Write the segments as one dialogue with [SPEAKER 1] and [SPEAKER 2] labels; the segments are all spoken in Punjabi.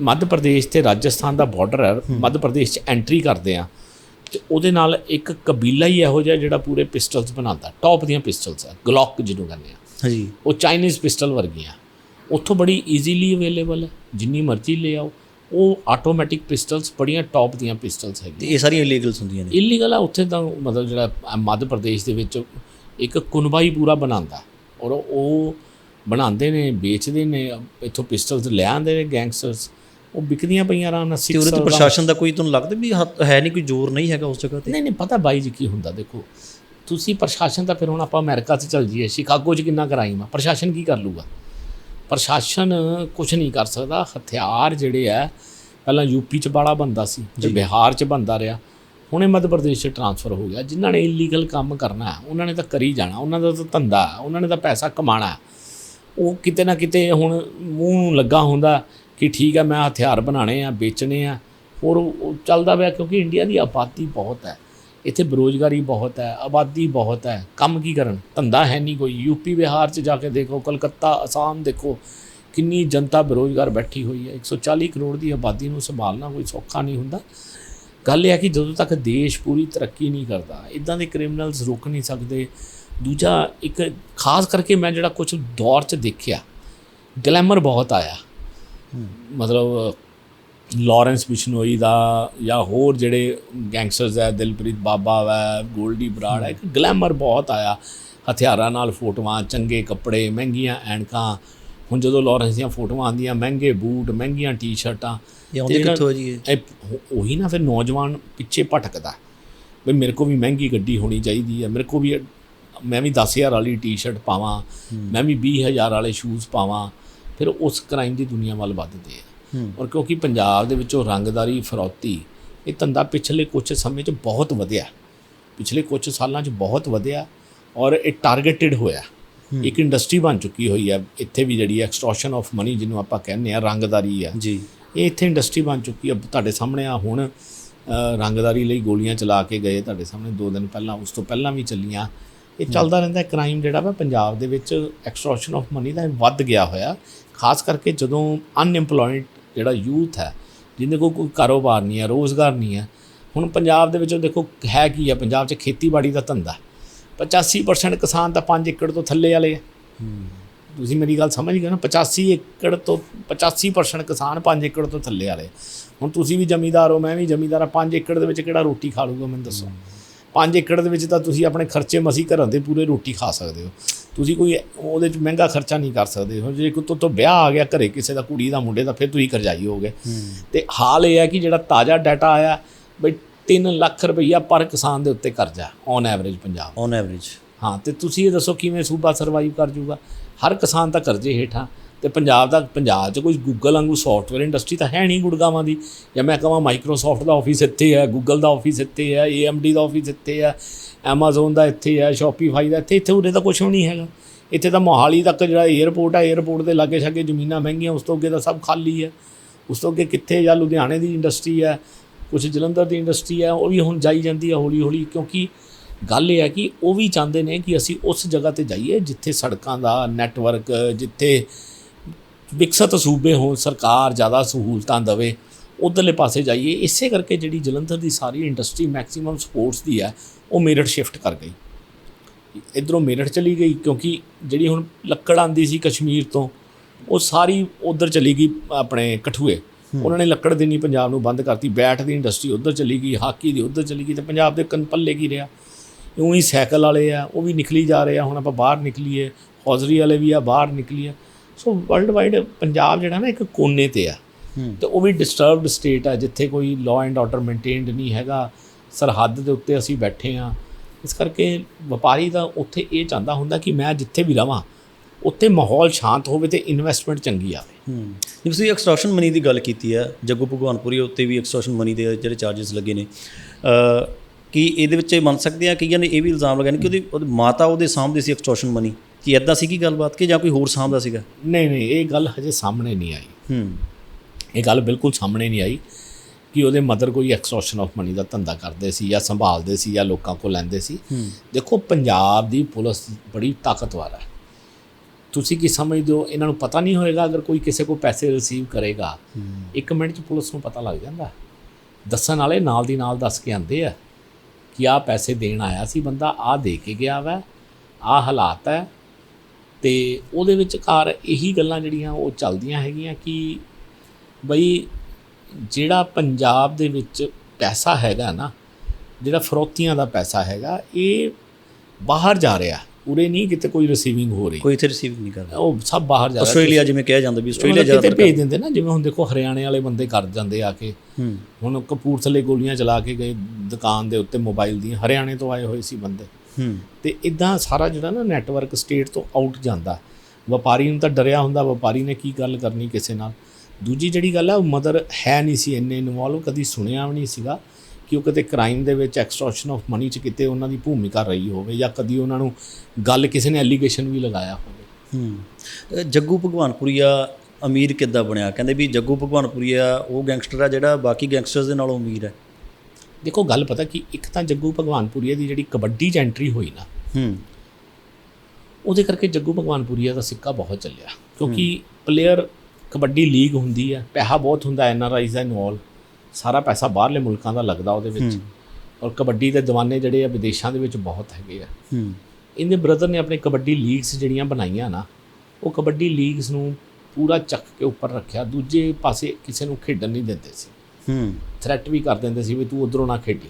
[SPEAKER 1] ਮੱਧ ਪ੍ਰਦੇਸ਼ ਤੇ ਰਾਜਸਥਾਨ ਦਾ ਬਾਰਡਰ ਹੈ ਮੱਧ ਪ੍ਰਦੇਸ਼ 'ਚ ਐਂਟਰੀ ਕਰਦੇ ਆ। ਤੇ ਉਹਦੇ ਨਾਲ ਇੱਕ ਕਬੀਲਾ ਹੀ ਇਹੋ ਜਿਹਾ ਜਿਹੜਾ ਪੂਰੇ ਪਿਸਟਲਸ ਬਣਾਉਂਦਾ ਟੌਪ ਦੀਆਂ ਪਿਸਟਲਸ ਆ ਗਲੌਕ ਜਿਹਨੂੰ ਕਹਿੰਦੇ ਆ।
[SPEAKER 2] ਹਾਂਜੀ।
[SPEAKER 1] ਉਹ ਚਾਈਨੀਜ਼ ਪਿਸਟਲ ਵਰਗੀਆਂ। ਉੱਥੋਂ ਬੜੀ ਈਜ਼ੀਲੀ ਅਵੇਲੇਬਲ ਹੈ ਜਿੰਨੀ ਮਰਜ਼ੀ ਲੈ ਆਓ। ਉਹ ਆਟੋਮੈਟਿਕ ਪਿਸਟਲਸ ਬੜੀਆਂ ਟੌਪ ਦੀਆਂ ਪਿਸਟਲਸ ਹੈਗੀਆਂ।
[SPEAKER 2] ਇਹ ਸਾਰੀਆਂ ਇਲੀਗਲਸ ਹੁੰਦੀਆਂ ਨੇ?
[SPEAKER 1] ਇਲੀਗਲ ਆ ਉੱਥੇ ਤਾਂ ਮਤਲਬ ਜਿਹੜਾ ਮੱਧ ਪ੍ਰਦੇਸ਼ ਦੇ ਵਿੱਚ ਇੱਕ ਕੁਨਬਾਈ ਪੂਰਾ ਬਣਾਉਂਦਾ। ਔਰ ਉਹ ਬਣਾਉਂਦੇ ਨੇ ਵੇਚਦੇ ਨੇ ਇੱਥੋਂ ਪਿਸਟਲਸ ਲੈ ਆਉਂਦੇ ਨੇ ਗੈਂਗਸਟਰਸ ਉਹ ਵਿਕਦੀਆਂ ਪਈਆਂ ਆਰਾਮ ਨਾਲ
[SPEAKER 2] ਤੇ ਉਹਦੇ ਤੇ
[SPEAKER 1] ਸਿਕਸ
[SPEAKER 2] ਪ੍ਰਸ਼ਾਸਨ ਦਾ ਕੋਈ ਤੁਹਾਨੂੰ ਲੱਗਦਾ ਵੀ ਹੈ ਨਹੀਂ ਕੋਈ ਜ਼ੋਰ ਨਹੀਂ ਹੈਗਾ ਉਸ ਜਗ੍ਹਾ ਤੇ?
[SPEAKER 1] ਨਹੀਂ ਨਹੀਂ ਪਤਾ ਬਾਈ ਜੀ ਕੀ ਹੁੰਦਾ ਦੇਖੋ। ਤੁਸੀਂ ਪ੍ਰਸ਼ਾਸਨ ਤਾਂ ਫਿਰ ਹੁਣ ਆਪਾਂ ਅਮਰੀਕਾ 'ਚ ਚੱਲ ਜੀਏ ਸ਼ਿਕਾਗੋ 'ਚ ਕਿੰਨਾ ਕਰਾਈਮ ਆ? ਪ੍ਰਸ਼ਾਸਨ ਕੀ ਕਰ ਲੂਗਾ ਪ੍ਰਸ਼ਾਸਨ ਕੁਝ ਨਹੀਂ ਕਰ ਸਕਦਾ। ਹਥਿਆਰ ਜਿਹੜੇ ਆ ਪਹਿਲਾਂ ਯੂਪੀ 'ਚ ਬਾੜਾ ਬੰਦਾ ਸੀ ਤੇ ਬਿਹਾਰ 'ਚ ਬੰਦਾ ਰਿਹਾ। ਹੁਣੇ ਮੱਧ ਪ੍ਰਦੇਸ਼ 'ਚ ਟਰਾਂਸਫਰ ਹੋ ਗਿਆ। ਜਿਨ੍ਹਾਂ ਨੇ ਇਲੀਗਲ ਕੰਮ ਕਰਨਾ ਉਹਨਾਂ ਨੇ ਤਾਂ ਕਰੀ ਜਾਣਾ। ਉਹਨਾਂ ਦਾ ਤਾਂ ਧੰਦਾ ਉਹਨਾਂ ਨੇ ਤਾਂ ਪੈਸਾ ਕਮਾਣਾ। ਉਹ ਕਿਤੇ ਨਾ ਕਿਤੇ ਹੁਣ ਮੂੰਹ ਨੂੰ ਲੱਗਾ ਹੁੰਦਾ ਕਿ ਠੀਕ ਹੈ ਮੈਂ ਹਥਿਆਰ ਬਣਾਣੇ ਆ, ਵੇਚਣੇ ਆ। ਹੋਰ ਉਹ ਚੱਲਦਾ ਪਿਆ ਕਿਉਂਕਿ ਇੰਡੀਆ ਦੀ ਆਬਾਦੀ ਬਹੁਤ ਹੈ। ਇੱਥੇ ਬੇਰੁਜ਼ਗਾਰੀ ਬਹੁਤ ਹੈ, ਆਬਾਦੀ ਬਹੁਤ ਹੈ। ਕੰਮ ਕੀ ਕਰਨ? ਧੰਦਾ ਹੈ ਨਹੀਂ ਕੋਈ। ਯੂਪੀ ਬਿਹਾਰ 'ਚ ਜਾ ਕੇ ਦੇਖੋ, ਕਲਕੱਤਾ, ਅਸਾਮ ਦੇਖੋ, ਕਿੰਨੀ ਜਨਤਾ ਬੇਰੁਜ਼ਗਾਰ ਬੈਠੀ ਹੋਈ ਹੈ। 140 ਕਰੋੜ ਦੀ ਆਬਾਦੀ ਨੂੰ ਸੰਭਾਲਣਾ ਕੋਈ ਸੌਖਾ ਨਹੀਂ ਹੁੰਦਾ। ਗੱਲ ਇਹ ਹੈ ਕਿ ਜਦੋਂ ਤੱਕ ਦੇਸ਼ ਪੂਰੀ ਤਰੱਕੀ ਨਹੀਂ ਕਰਦਾ, ਇਦਾਂ ਦੇ ਕ੍ਰਿਮੀਨਲਸ ਰੁਕ ਨਹੀਂ ਸਕਦੇ। ਦੂਜਾ ਇੱਕ, ਖਾਸ ਕਰਕੇ ਮੈਂ ਜਿਹੜਾ ਕੁਝ ਦੌਰ 'ਚ ਦੇਖਿਆ, ਗਲੈਮਰ ਬਹੁਤ ਆਇਆ। ਮਤਲਬ ਲਾਰੈਂਸ ਬਿਸ਼ਨੋਈ ਦਾ ਜਾਂ ਹੋਰ ਜਿਹੜੇ ਗੈਂਗਸਟਰਸ ਹੈ ਦਿਲਪ੍ਰੀਤ ਬਾਬਾ ਹੈ ਗੋਲਡੀ ਬਰਾੜ ਹੈ ਇੱਕ ਗਲੈਮਰ ਬਹੁਤ ਆਇਆ। ਹਥਿਆਰਾਂ ਨਾਲ ਫੋਟੋਆਂ ਚੰਗੇ ਕੱਪੜੇ ਮਹਿੰਗੀਆਂ ਐਨਕਾਂ। ਹੁਣ ਜਦੋਂ ਲਾਰੈਂਸ ਦੀਆਂ ਫੋਟੋਆਂ ਆਉਂਦੀਆਂ ਮਹਿੰਗੇ ਬੂਟ ਮਹਿੰਗੀਆਂ ਟੀ-ਸ਼ਰਟਾਂ
[SPEAKER 2] ਇਹ ਆਉਂਦੀ ਕਿੱਥੋਂ ਜੀ
[SPEAKER 1] ਉਹ- ਉਹੀ ਨਾ ਫਿਰ ਨੌਜਵਾਨ ਪਿੱਛੇ ਭਟਕਦਾ। ਵੀ ਮੇਰੇ ਕੋ ਵੀ ਮਹਿੰਗੀ ਗੱਡੀ ਹੋਣੀ ਚਾਹੀਦੀ ਹੈ ਮੇਰੇ ਕੋ ਵੀ ਮੈਂ ਵੀ 10000 ਵਾਲੀ ਟੀ-ਸ਼ਰਟ ਪਾਵਾਂ ਮੈਂ ਵੀ 20000 ਵਾਲੇ ਸ਼ੂਜ਼ ਪਾਵਾਂ। ਫਿਰ ਉਸ ਕ੍ਰਾਈਮ ਦੀ ਦੁਨੀਆ ਵੱਲ ਵੱਧਦੇ ਆ ਔਰ ਕਿਉਂਕਿ ਪੰਜਾਬ ਦੇ ਵਿੱਚੋਂ ਰੰਗਦਾਰੀ ਫਰੌਤੀ ਇਹ ਧੰਦਾ ਪਿਛਲੇ ਕੁਝ ਸਮੇਂ 'ਚ ਬਹੁਤ ਵਧਿਆ। ਪਿਛਲੇ ਕੁਝ ਸਾਲਾਂ 'ਚ ਬਹੁਤ ਵਧਿਆ ਔਰ ਇਹ ਟਾਰਗੇਟਡ ਹੋਇਆ। ਇੱਕ ਇੰਡਸਟਰੀ ਬਣ ਚੁੱਕੀ ਹੋਈ ਹੈ। ਇੱਥੇ ਵੀ ਜਿਹੜੀ ਐਕਸਟ੍ਰੈਕਸ਼ਨ ਆਫ ਮਨੀ ਜਿਹਨੂੰ ਆਪਾਂ ਕਹਿੰਦੇ ਆ ਰੰਗਦਾਰੀ ਆ
[SPEAKER 2] ਜੀ।
[SPEAKER 1] ਇਹ ਇੱਥੇ ਇੰਡਸਟਰੀ ਬਣ ਚੁੱਕੀ ਹੈ। ਤੁਹਾਡੇ ਸਾਹਮਣੇ ਆ ਹੁਣ ਰੰਗਦਾਰੀ ਲਈ ਗੋਲੀਆਂ ਚਲਾ ਕੇ ਗਏ। ਤੁਹਾਡੇ ਸਾਹਮਣੇ ਦੋ ਦਿਨ ਪਹਿਲਾਂ ਉਸ ਤੋਂ ਪਹਿਲਾਂ ਵੀ ਚੱਲੀਆਂ। ਇਹ ਚੱਲਦਾ ਰਹਿੰਦਾ ਕ੍ਰਾਈਮ ਜਿਹੜਾ ਵਾ ਪੰਜਾਬ ਦੇ ਵਿੱਚ ਐਕਸਟ੍ਰੈਕਸ਼ਨ ਆਫ ਮਨੀ ਦਾ ਵੱਧ ਗਿਆ ਹੋਇਆ। ਖਾਸ ਕਰਕੇ ਜਦੋਂ ਅਨਇੰਪਲੋਇਡ ਜਿਹੜਾ ਯੂਥ ਹੈ ਜਿਹਦੇ ਕੋਲ ਕੋਈ ਕਾਰੋਬਾਰ ਨਹੀਂ ਹੈ ਰੋਜ਼ਗਾਰ ਨਹੀਂ ਹੈ ਹੁਣ ਪੰਜਾਬ ਦੇ ਵਿੱਚੋਂ ਦੇਖੋ ਹੈ ਕੀ ਹੈ ਪੰਜਾਬ 'ਚ ਖੇਤੀਬਾੜੀ ਦਾ ਧੰਦਾ 85% ਕਿਸਾਨ ਤਾਂ 5 ਏਕੜ ਤੋਂ ਥੱਲੇ ਵਾਲੇ ਆ ਤੁਸੀਂ ਮੇਰੀ ਗੱਲ ਸਮਝ ਗਏ ਨਾ 85 ਏਕੜ ਤੋਂ 85% ਕਿਸਾਨ 5 ਏਕੜ ਤੋਂ ਥੱਲੇ ਵਾਲੇ ਹੁਣ ਤੁਸੀਂ ਵੀ ਜ਼ਮੀਂਦਾਰ ਹੋ ਮੈਂ ਵੀ ਜ਼ਮੀਂਦਾਰ ਆ 5 ਏਕੜ ਦੇ ਵਿੱਚ ਕਿਹੜਾ ਰੋਟੀ ਖਾ ਲੂਗਾ ਮੈਨੂੰ ਦੱਸੋ। 5 ਏਕੜ ਦੇ ਵਿੱਚ ਤਾਂ ਤੁਸੀਂ ਆਪਣੇ ਖਰਚੇ ਮਸੀ ਘਰਾਂ ਦੇ ਪੂਰੇ ਰੋਟੀ ਖਾ ਸਕਦੇ ਹੋ। ਤੁਸੀਂ ਕੋਈ ਉਹਦੇ 'ਚ ਮਹਿੰਗਾ ਖਰਚਾ ਨਹੀਂ ਕਰ ਸਕਦੇ। ਹੋ ਜੇ ਕੋਈ ਤੋਂ ਤੋਂ ਵਿਆਹ ਆ ਗਿਆ ਘਰੇ ਕਿਸੇ ਦਾ ਕੁੜੀ ਦਾ ਮੁੰਡੇ ਦਾ ਫਿਰ ਤੁਸੀਂ ਕਰਜ਼ਾਈ ਹੋਗੇ ਤੇ ਹਾਲ ਇਹ ਹੈ ਕਿ ਜਿਹੜਾ ਤਾਜ਼ਾ ਡਾਟਾ ਆਇਆ ਬਈ 3 ਲੱਖ ਰੁਪਈਆ ਪਰ ਕਿਸਾਨ ਦੇ ਉੱਤੇ ਕਰਜ਼ਾ on average Punjab
[SPEAKER 2] on average
[SPEAKER 1] ਹਾਂ ਤੇ ਤੁਸੀਂ ਇਹ ਦੱਸੋ ਕਿਵੇਂ ਸੂਬਾ ਸਰਵਾਈਵ ਕਰ ਜੂਗਾ। ਹਰ ਕਿਸਾਨ ਤਾਂ ਕਰਜ਼ੇ ਹੇਠਾਂ। ਤੇ ਪੰਜਾਬ ਦਾ, ਪੰਜਾਬ 'ਚ ਕੋਈ ਗੂਗਲ ਵਾਂਗੂ ਸੌਫਟਵੇਅਰ ਇੰਡਸਟਰੀ ਤਾਂ ਹੈ ਨਹੀਂ ਗੁੜਗਾਵਾਂ ਦੀ। ਜਾਂ ਮੈਂ ਕਹਾਂ ਮਾਈਕਰੋਸਾਫਟ ਦਾ ਆਫਿਸ ਇੱਥੇ ਹੈ ਗੂਗਲ ਦਾ ਆਫਿਸ ਇੱਥੇ ਹੈ AMD ਦਾ ਆਫਿਸ ਇੱਥੇ ਹੈ, Amazon ਦਾ ਇੱਥੇ ਹੈ, Shopify ਦਾ ਇੱਥੇ ਇੱਥੇ ਉਰੇ ਤਾਂ ਕੁਝ ਵੀ ਨਹੀਂ ਹੈਗਾ। ਇੱਥੇ ਤਾਂ ਮੋਹਾਲੀ ਤੱਕ ਜਿਹੜਾ 에ਅਰਪੋਰਟ ਹੈ 에ਅਰਪੋਰਟ ਦੇ ਲਾਗੇ ਛਾਗੇ ਜ਼ਮੀਨਾਂ ਮਹਿੰਗੀਆਂ, ਉਸ ਤੋਂ ਅੱਗੇ ਤਾਂ ਸਭ ਖਾਲੀ ਹੈ। ਉਸ ਤੋਂ ਅੱਗੇ ਕਿੱਥੇ ਜਾਂ ਲੁਧਿਆਣੇ ਦੀ ਇੰਡਸਟਰੀ ਹੈ ਕੁਝ ਜਲੰਧਰ ਦੀ ਇੰਡਸਟਰੀ ਹੈ, ਉਹ ਵੀ ਹੁਣ ਜਾਈ ਜਾਂਦੀ ਹੈ ਹੌਲੀ ਹੌਲੀ ਕਿਉਂਕਿ ਗੱਲ ਇਹ ਹੈ ਕਿ ਉਹ ਵੀ ਚਾਹੁੰਦੇ ਨੇ ਕਿ ਅਸੀਂ ਉਸ ਜਗ੍ਹਾ ਤੇ ਜਾਈਏ ਜਿੱਥੇ ਸੜਕਾਂ ਦਾ ਨੈਟਵਰਕ ਜਿੱਥੇ ਵਿਕਸਤ ਸੂਬੇ ਹੋਣ ਸਰਕਾਰ ਜ਼ਿਆਦਾ ਸਹੂਲਤਾਂ ਦੇਵੇ ਉਧਰਲੇ ਪਾਸੇ ਜਾਈਏ ਇਸੇ ਕਰਕੇ ਜਿਹੜੀ ਜਲੰਧਰ ਦੀ ਸਾਰੀ ਇੰਡਸਟਰੀ ਮੈਕਸਿਮਮ ਸਪੋਰਟਸ ਦੀ ਹੈ ਉਹ ਮੇਰਠ ਸ਼ਿਫਟ ਕਰ ਗਈ। ਇਧਰੋਂ ਮੇਰਠ ਚਲੀ ਗਈ ਕਿਉਂਕਿ ਜਿਹੜੀ ਹੁਣ ਲੱਕੜ ਆਂਦੀ ਸੀ ਕਸ਼ਮੀਰ ਤੋਂ ਉਹ ਸਾਰੀ ਉਧਰ ਚਲੀ ਗਈ ਆਪਣੇ ਕਠੂਏ। ਉਹਨਾਂ ਨੇ ਲੱਕੜ ਦੇਣੀ ਪੰਜਾਬ ਨੂੰ ਬੰਦ ਕਰਤੀ ਬੈਟ ਦੀ ਇੰਡਸਟਰੀ ਉਧਰ ਚਲੀ ਗਈ ਹਾਕੀ ਦੀ ਉਧਰ ਚਲੀ ਗਈ ਤੇ ਪੰਜਾਬ ਦੇ ਕੰਨ ਪੱਲੇ ਕੀ ਰਿਹਾ? ਇਉਂ ਹੀ ਸਾਈਕਲ ਵਾਲੇ ਆ ਉਹ ਵੀ ਨਿਕਲੀ ਜਾ ਰਹੇ ਆ ਹੁਣ ਆਪਾਂ ਬਾਹਰ ਨਿਕਲੀਏ ਹੌਜ਼ਰੀ ਵਾਲੇ ਵੀ ਆ ਬਾਹਰ ਨਿਕਲੀਏ। ਸੋ ਵਰਲਡ ਵਾਈਡ ਪੰਜਾਬ ਜਿਹੜਾ ਨਾ ਇੱਕ ਕੋਨੇ ਤੇ ਆ। ਤੇ ਉਹ ਵੀ ਡਿਸਟਰਬਡ ਸਟੇਟ ਹੈ ਜਿੱਥੇ ਕੋਈ ਲਾਅ ਐਂਡ ਆਰਡਰ ਮੇਨਟੇਨਡ ਨਹੀਂ ਹੈਗਾ। ਸਰਹੱਦ ਦੇ ਉੱਤੇ ਅਸੀਂ ਬੈਠੇ ਆ। ਇਸ ਕਰਕੇ ਵਪਾਰੀ ਦਾ ਉੱਥੇ ਇਹ ਚਾਹੁੰਦਾ ਹੁੰਦਾ ਕਿ ਮੈਂ ਜਿੱਥੇ ਵੀ ਰਵਾਂ ਉੱਥੇ ਮਾਹੌਲ ਸ਼ਾਂਤ ਹੋਵੇ ਤੇ ਇਨਵੈਸਟਮੈਂਟ ਚੰਗੀ ਆਵੇ।
[SPEAKER 2] ਹੂੰ। ਜੇ ਤੁਸੀਂ ਐਕਸਟ੍ਰੈਕਸ਼ਨ ਮਨੀ ਦੀ ਗੱਲ ਕੀਤੀ ਹੈ ਜੱਗੂ ਭਗਵਾਨਪੁਰੀ ਉੱਤੇ ਵੀ ਐਕਸਟ੍ਰੈਕਸ਼ਨ ਮਨੀ ਦੇ ਜਿਹੜੇ ਚਾਰजेस ਲੱਗੇ ਨੇ। ਅ ਕੀ ਇਹਦੇ ਵਿੱਚ ਇਹ ਮੰਨ ਸਕਦੇ ਆ? ਕਈਆਂ ਨੇ ਇਹ ਵੀ ਇਲਜ਼ਾਮ ਲਗਾਏ ਨੇ ਕਿ ਉਹਦੀ ਮਾਤਾ ਉਹਦੇ ਸਾਹਮਣੇ ਸੀ ਐਕਸਟ੍ਰੈਕਸ਼ਨ ਮਨੀ ਕੀ ਐਦਾਂ ਸੀ ਕੀ ਗੱਲਬਾਤ ਕਿ ਜਾਂ ਕੋਈ ਹੋਰ ਸਾਹਮਣਾ ਸੀਗਾ?
[SPEAKER 1] ਨਹੀਂ ਨਹੀਂ ਇਹ ਗੱਲ ਹਜੇ ਸਾਹਮਣੇ ਨਹੀਂ ਆਈ।
[SPEAKER 2] ਹੂੰ।
[SPEAKER 1] ਇਹ ਗੱਲ ਬਿਲਕੁਲ ਸਾਹਮਣੇ ਨਹੀਂ ਆਈ ਕਿ ਉਹਦੇ ਮਦਰ ਕੋਈ ਐਕਸਟ੍ਰੈਕਸ਼ਨ ਆਫ ਮਨੀ ਦਾ ਧੰਦਾ ਕਰਦੇ ਸੀ ਜਾਂ ਸੰਭਾਲਦੇ ਸੀ ਜਾਂ ਲੋਕਾਂ ਕੋਲ ਲੈਂਦੇ ਸੀ। ਦੇਖੋ ਪੰਜਾਬ ਦੀ ਪੁਲਿਸ ਬੜੀ ਤਾਕਤਵਰ ਹੈ। ਤੁਸੀਂ ਕੀ ਸਮਝਦੇ ਹੋ? ਇਹਨਾਂ ਨੂੰ ਪਤਾ ਨਹੀਂ ਹੋਏਗਾ ਅਗਰ ਕੋਈ ਕਿਸੇ ਕੋ ਪੈਸੇ ਰਿਸੀਵ ਕਰੇਗਾ। ਇੱਕ ਮਿੰਟ 'ਚ ਪੁਲਿਸ ਨੂੰ ਪਤਾ ਲੱਗ ਜਾਂਦਾ। ਦੱਸਣ ਵਾਲੇ ਨਾਲ ਦੀ ਨਾਲ ਦੱਸ ਕੇ ਆਂਦੇ ਆ ਕਿ ਆਹ ਪੈਸੇ ਦੇਣ ਆਇਆ ਸੀ ਬੰਦਾ ਆਹ ਦੇ ਕੇ ਗਿਆ ਵਾ ਆਹ ਹਾਲਾਤ ਹੈ। ਤੇ ਉਹਦੇ ਵਿੱਚ ਘਰ ਇਹੀ ਗੱਲਾਂ ਜਿਹੜੀਆਂ ਉਹ ਚੱਲਦੀਆਂ ਹੈਗੀਆਂ ਕਿ ਬਈ ਜਿਹੜਾ ਪੰਜਾਬ ਦੇ ਵਿੱਚ ਪੈਸਾ ਹੈਗਾ ਨਾ ਜਿਹੜਾ ਫਰੋਤੀਆਂ ਦਾ ਪੈਸਾ ਹੈਗਾ ਇਹ ਬਾਹਰ ਜਾ ਰਿਹਾ। ਉਰੇ ਨਹੀਂ ਕਿਤੇ ਕੋਈ ਰਿਸੀਵਿੰਗ ਹੋ ਰਹੀ।
[SPEAKER 2] ਕੋਈ ਇੱਥੇ ਰਿਸੀਵ ਨਹੀਂ ਕਰਦਾ
[SPEAKER 1] ਉਹ ਸਭ ਬਾਹਰ ਜਾ ਰਿਹਾ।
[SPEAKER 2] ਆਸਟ੍ਰੇਲੀਆ ਜਿਵੇਂ ਕਿਹਾ ਜਾਂਦਾ ਵੀ ਆਸਟ੍ਰੇਲੀਆ
[SPEAKER 1] ਆਸਟ੍ਰੇਲੀਆ ਕਿਤੇ
[SPEAKER 2] ਜ਼ਿਆਦਾ
[SPEAKER 1] ਭੇਜ ਦਿੰਦੇ ਨਾ ਜਿਵੇਂ ਹੁਣ ਦੇਖੋ ਹਰਿਆਣੇ ਵਾਲੇ ਬੰਦੇ ਕਰ ਜਾਂਦੇ ਆ ਕੇ।
[SPEAKER 2] ਹੂੰ।
[SPEAKER 1] ਹੁਣ ਕਪੂਰਥਲੇ ਗੋਲੀਆਂ ਚਲਾ ਕੇ ਗਏ ਦੁਕਾਨ ਦੇ ਉੱਤੇ ਮੋਬਾਈਲ ਦੀਆਂ। ਹਰਿਆਣੇ ਤੋਂ ਆਏ ਹੋਏ ਸੀ ਬੰਦੇ। ਤੇ ਇਦਾਂ ਸਾਰਾ ਜਿਹੜਾ ਨਾ ਨੈਟਵਰਕ ਸਟੇਟ ਤੋਂ ਆਊਟ ਜਾਂਦਾ। ਵਪਾਰੀ ਨੂੰ ਤਾਂ ਡਰਿਆ ਹੁੰਦਾ, ਵਪਾਰੀ ਨੇ ਕੀ ਗੱਲ ਕਰਨੀ ਕਿਸੇ ਨਾਲ? ਦੂਜੀ ਜਿਹੜੀ ਗੱਲ ਆ, ਉਹ ਮਦਰ ਹੈ ਨਹੀਂ ਸੀ ਇੰਨੇ ਇਨਵੋਲਵ ਕਦੀ ਸੁਣਿਆ ਵੀ ਨਹੀਂ ਸੀਗਾ ਕਿ ਉਹ ਕਦੇ ਕ੍ਰਾਈਮ ਦੇ ਵਿੱਚ ਐਕਸਟ੍ਰੈਕਸ਼ਨ ਆਫ ਮਨੀ ਚ ਕਿਤੇ ਉਹਨਾਂ ਦੀ ਭੂਮਿਕਾ ਰਹੀ ਹੋਵੇ ਜਾਂ ਕਦੀ ਉਹਨਾਂ ਨੂੰ ਗੱਲ ਕਿਸੇ ਨੇ ਐਲੀਗੇਸ਼ਨ ਵੀ ਲਗਾਇਆ ਹੋਵੇ।
[SPEAKER 2] ਹੂੰ। ਜੱਗੂ ਭਗਵਾਨਪੁਰੀਆ ਅਮੀਰ ਕਿੱਦਾਂ ਬਣਿਆ? ਕਹਿੰਦੇ ਵੀ ਜੱਗੂ ਭਗਵਾਨਪੁਰੀਆ ਉਹ ਗੈਂਗਸਟਰ ਆ ਜਿਹੜਾ ਬਾਕੀ ਗੈਂਗਸਟਰਸ ਦੇ ਨਾਲੋਂ ਅਮੀਰ ਹੈ।
[SPEAKER 1] ਦੇਖੋ ਗੱਲ ਪਤਾ ਕਿ ਇੱਕ ਤਾਂ ਜੱਗੂ ਭਗਵਾਨਪੁਰੀਆ ਦੀ ਜਿਹੜੀ ਕਬੱਡੀ 'ਚ ਐਂਟਰੀ ਹੋਈ ਨਾ
[SPEAKER 2] ਹੂੰ।
[SPEAKER 1] ਉਹਦੇ ਕਰਕੇ ਜੱਗੂ ਭਗਵਾਨਪੁਰੀਆ ਦਾ ਸਿੱਕਾ ਬਹੁਤ ਚੱਲਿਆ। ਕਿਉਂਕਿ ਪਲੇਅਰ ਕਬੱਡੀ ਲੀਗ ਹੁੰਦੀ ਹੈ ਪੈਸਾ ਬਹੁਤ ਹੁੰਦਾ ਐਨ ਆਰ ਆਈਜ਼ ਦਾ ਇਨਵੋਲ ਸਾਰਾ ਪੈਸਾ ਬਾਹਰਲੇ ਮੁਲਕਾਂ ਦਾ ਲੱਗਦਾ ਉਹਦੇ ਵਿੱਚ। ਔਰ ਕਬੱਡੀ ਦੇ ਦੀਵਾਨੇ ਜਿਹੜੇ ਆ ਵਿਦੇਸ਼ਾਂ ਦੇ ਵਿੱਚ ਬਹੁਤ ਹੈਗੇ ਆ।
[SPEAKER 2] ਹੂੰ।
[SPEAKER 1] ਇਹਦੇ ਬ੍ਰਦਰ ਨੇ ਆਪਣੇ ਕਬੱਡੀ ਲੀਗਸ ਜਿਹੜੀਆਂ ਬਣਾਈਆਂ ਨਾ ਉਹ ਕਬੱਡੀ ਲੀਗਸ ਨੂੰ ਪੂਰਾ ਚੱਕ ਕੇ ਉੱਪਰ ਰੱਖਿਆ। ਦੂਜੇ ਪਾਸੇ ਕਿਸੇ ਨੂੰ ਖੇਡਣ ਨਹੀਂ ਦਿੰਦੇ ਸੀ।
[SPEAKER 2] ਹੂੰ।
[SPEAKER 1] ਥ੍ਰੈਟ ਵੀ ਕਰ ਦਿੰਦੇ ਸੀ ਵੀ ਤੂੰ ਉਧਰੋਂ ਨਾ ਖੇਡੀ।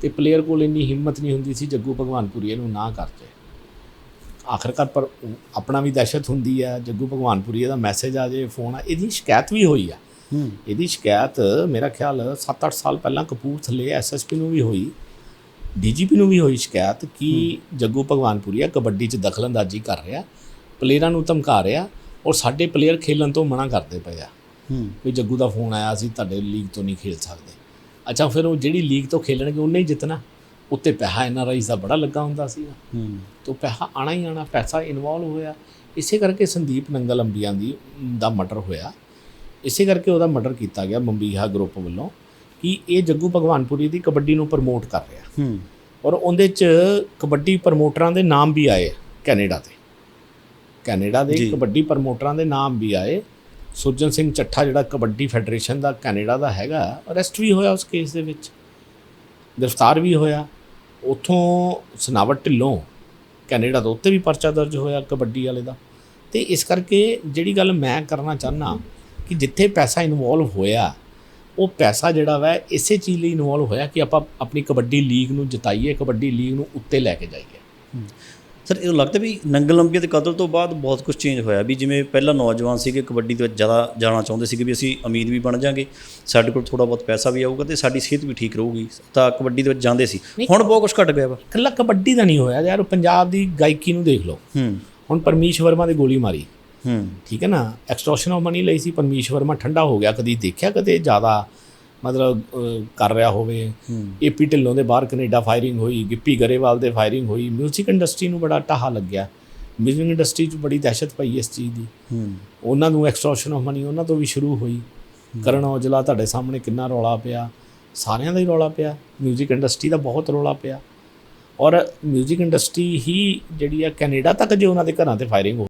[SPEAKER 1] ਤੇ ਪਲੇਅਰ ਕੋਲ ਇੰਨੀ ਹਿੰਮਤ ਨਹੀਂ ਹੁੰਦੀ ਸੀ ਜੱਗੂ ਭਗਵਾਨਪੁਰੀ ਨੂੰ ਨਾ ਕਰ ਜੇ ਆਖਰਕਾਰ ਪਰ ਆਪਣਾ ਵੀ ਦਹਿਸ਼ਤ ਹੁੰਦੀ ਹੈ ਜੱਗੂ ਭਗਵਾਨਪੁਰੀ ਦਾ ਮੈਸੇਜ ਆ ਜੇ ਫੋਨ ਆ ਇਹਦੀ ਸ਼ਿਕਾਇਤ ਵੀ ਹੋਈ ਆ। ਇਹਦੀ ਸ਼ਿਕਾਇਤ ਮੇਰਾ ਖਿਆਲ 7-8 ਸਾਲ ਪਹਿਲਾਂ ਕਪੂਰਥਲੇ ਐਸਐਸਪੀ ਨੂੰ ਵੀ ਹੋਈ ਡੀਜੀਪੀ ਨੂੰ ਵੀ ਹੋਈ ਸ਼ਿਕਾਇਤ ਕਿ ਜੱਗੂ ਭਗਵਾਨਪੁਰੀਆ ਕਬੱਡੀ 'ਚ ਦਖਲਅੰਦਾਜ਼ੀ ਕਰ ਰਿਹਾ ਪਲੇਅਰਾਂ ਨੂੰ ਧਮਕਾ ਰਿਹਾ ਔਰ ਸਾਡੇ ਪਲੇਅਰ ਖੇਲਣ ਤੋਂ ਮਨਾ ਕਰਦੇ ਪਏ ਆ। ਵੀ ਜੱਗੂ ਦਾ ਫੋਨ ਆਇਆ ਸੀ ਤੁਹਾਡੇ ਲੀਗ ਤੋਂ ਨਹੀਂ ਖੇਲ ਸਕਦੇ। ਅੱਛਾ ਫਿਰ ਉਹ ਜਿਹੜੀ ਲੀਗ ਤੋਂ ਖੇਲਣਗੇ ਉਹਨੇ ਹੀ ਜਿੱਤਣਾ। ਉੱਤੇ ਪੈਸਾ ਐਨਆਰਆਈਜ਼ ਦਾ ਬੜਾ ਲੱਗਾ ਹੁੰਦਾ ਸੀਗਾ।
[SPEAKER 2] ਹੂੰ।
[SPEAKER 1] ਤੋਂ ਪੈਸਾ ਆਣਾ ਹੀ ਆਣਾ ਪੈਸਾ ਇਨਵੋਲਵ ਹੋਇਆ। ਇਸੇ ਕਰਕੇ ਸੰਦੀਪ ਨੰਗਲ ਅੰਬੀਆਂ ਦੀ ਦਾ ਮਰਡਰ ਹੋਇਆ। ਇਸੇ ਕਰਕੇ ਉਹਦਾ ਮਰਡਰ ਕੀਤਾ ਗਿਆ ਬੰਬੀਹਾ ਗਰੁੱਪ ਵੱਲੋਂ ਕਿ ਇਹ ਜੱਗੂ ਭਗਵਾਨਪੁਰੀ ਦੀ ਕਬੱਡੀ ਨੂੰ ਪ੍ਰਮੋਟ ਕਰ ਰਿਹਾ।
[SPEAKER 2] ਹੂੰ।
[SPEAKER 1] ਔਰ ਉਹਦੇ ਚ ਕਬੱਡੀ ਪ੍ਰਮੋਟਰਾਂ ਦੇ ਨਾਮ ਵੀ ਆਏ ਕੈਨੇਡਾ ਦੇ। ਕੈਨੇਡਾ ਦੇ। ਕਬੱਡੀ ਪ੍ਰਮੋਟਰਾਂ ਦੇ ਨਾਮ ਵੀ ਆਏ। ਸੁਰਜਨ ਸਿੰਘ ਚੱਠਾ ਜਿਹੜਾ ਕਬੱਡੀ ਫੈਡਰੇਸ਼ਨ ਦਾ, ਕੈਨੇਡਾ ਦਾ ਹੈਗਾ, ਅਰੈਸਟ ਵੀ ਹੋਇਆ ਉਸ ਕੇਸ ਦੇ ਵਿੱਚ। ਗ੍ਰਿਫਤਾਰ ਵੀ ਹੋਇਆ। ਉਥੋਂ ਸਨਾਵਟ ਢਿੱਲੋਂ ਕੈਨੇਡਾ ਤੋਂ ਉੱਤੇ ਵੀ ਪਰਚਾ ਦਰਜ ਹੋਇਆ ਕਬੱਡੀ ਵਾਲੇ ਦਾ। ਤੇ ਇਸ ਕਰਕੇ ਜਿਹੜੀ ਗੱਲ ਮੈਂ ਕਰਨਾ ਚਾਹਨਾ ਕਿ ਜਿੱਥੇ ਪੈਸਾ ਇਨਵੋਲਵ ਹੋਇਆ, ਉਹ ਪੈਸਾ ਜਿਹੜਾ ਵਾ ਇਸੇ ਚੀਜ਼ ਲਈ ਇਨਵੋਲਵ ਹੋਇਆ ਕਿ ਆਪਾਂ ਆਪਣੀ ਕਬੱਡੀ ਲੀਗ ਨੂੰ ਜਿਤਾਈਏ, ਕਬੱਡੀ ਲੀਗ ਨੂੰ ਉੱਤੇ ਲੈ ਕੇ ਜਾਈਏ।
[SPEAKER 2] ਸਰ ਇਹ ਲੱਗਦਾ ਵੀ ਨੰਗਲ ਅੰਬੀਆ ਦੇ ਕਤਲ ਤੋਂ ਬਾਅਦ ਬਹੁਤ ਕੁਝ ਚੇਂਜ ਹੋਇਆ ਵੀ ਜਿਵੇਂ ਪਹਿਲਾਂ ਨੌਜਵਾਨ ਸੀਗੇ ਕਬੱਡੀ ਦੇ ਵਿੱਚ ਜ਼ਿਆਦਾ ਜਾਣਾ ਚਾਹੁੰਦੇ ਸੀਗੇ ਵੀ ਅਸੀਂ ਅਮੀਰ ਵੀ ਬਣ ਜਾਾਂਗੇ ਸਾਡੇ ਕੋਲ ਥੋੜਾ ਬਹੁਤ ਪੈਸਾ ਵੀ ਆਊਗਾ ਤੇ ਸਾਡੀ ਸਿਹਤ ਵੀ ਠੀਕ ਰਹੂਗੀ ਤਾਂ ਕਬੱਡੀ ਦੇ ਵਿੱਚ ਜਾਂਦੇ ਸੀ। ਹੁਣ ਬਹੁਤ ਕੁਝ ਘਟ ਗਿਆ ਵਾ।
[SPEAKER 1] ਇਕੱਲਾ ਕਬੱਡੀ ਦਾ ਨਹੀਂ ਹੋਇਆ ਯਾਰ ਪੰਜਾਬ ਦੀ ਗਾਇਕੀ ਨੂੰ ਦੇਖ ਲਓ। ਹੁਣ ਪਰਮੀਸ਼ ਵਰਮਾ ਦੇ ਗੋਲੀ ਮਾਰੀ।
[SPEAKER 2] ਹੂੰ।
[SPEAKER 1] ਠੀਕ ਹੈ ਨਾ? ਐਕਸਟ੍ਰੈਕਸ਼ਨ ਆਫ ਮਨੀ ਲਈ ਸੀ ਪਰਮੀਸ਼ ਵਰਮਾ ਠੰਡਾ ਹੋ ਗਿਆ ਕਦੀ ਦੇਖਿਆ ਕਦੇ ਜ਼ਿਆਦਾ? ਮਤਲਬ ਅਹ, ਕਰ ਰਿਹਾ ਹੋਵੇ
[SPEAKER 2] ਹੂੰ
[SPEAKER 1] ਏਪੀ ਢਿੱਲੋਂ ਦੇ ਬਾਹਰ ਕੈਨੇਡਾ ਫਾਇਰਿੰਗ ਹੋਈ ਗਿੱਪੀ ਗਰੇਵਾਲ ਦੇ ਫਾਇਰਿੰਗ ਹੋਈ 뮤직 ਇੰਡਸਟਰੀ ਨੂੰ ਬੜਾ ਟਾਹਾ ਲੱਗਿਆ 뮤직 ਇੰਡਸਟਰੀ 'ਚ ਬੜੀ ਦਹਿਸ਼ਤ ਪਈ ਇਸ ਚੀਜ਼ ਦੀ
[SPEAKER 2] ਹੂੰ
[SPEAKER 1] ਉਹਨਾਂ ਨੂੰ ਐਕਸਟ੍ਰੈਕਸ਼ਨ ਆਫ ਮਨੀ ਉਹਨਾਂ ਤੋਂ ਵੀ ਸ਼ੁਰੂ ਹੋਈ ਕਰਨ ਔਜਲਾ ਤੁਹਾਡੇ ਸਾਹਮਣੇ ਕਿੰਨਾ ਰੌਲਾ ਪਿਆ ਸਾਰਿਆਂ ਦਾ ਹੀ ਰੌਲਾ ਪਿਆ 뮤직 ਇੰਡਸਟਰੀ ਦਾ ਬਹੁਤ ਰੌਲਾ ਪਿਆ ਔਰ 뮤직 ਇੰਡਸਟਰੀ ਹੀ ਜਿਹੜੀ ਆ ਕੈਨੇਡਾ ਤੱਕ ਜੇ ਉਹਨਾਂ ਦੇ ਘਰਾਂ ਤੇ ਫਾਇਰਿੰਗ ਹੋ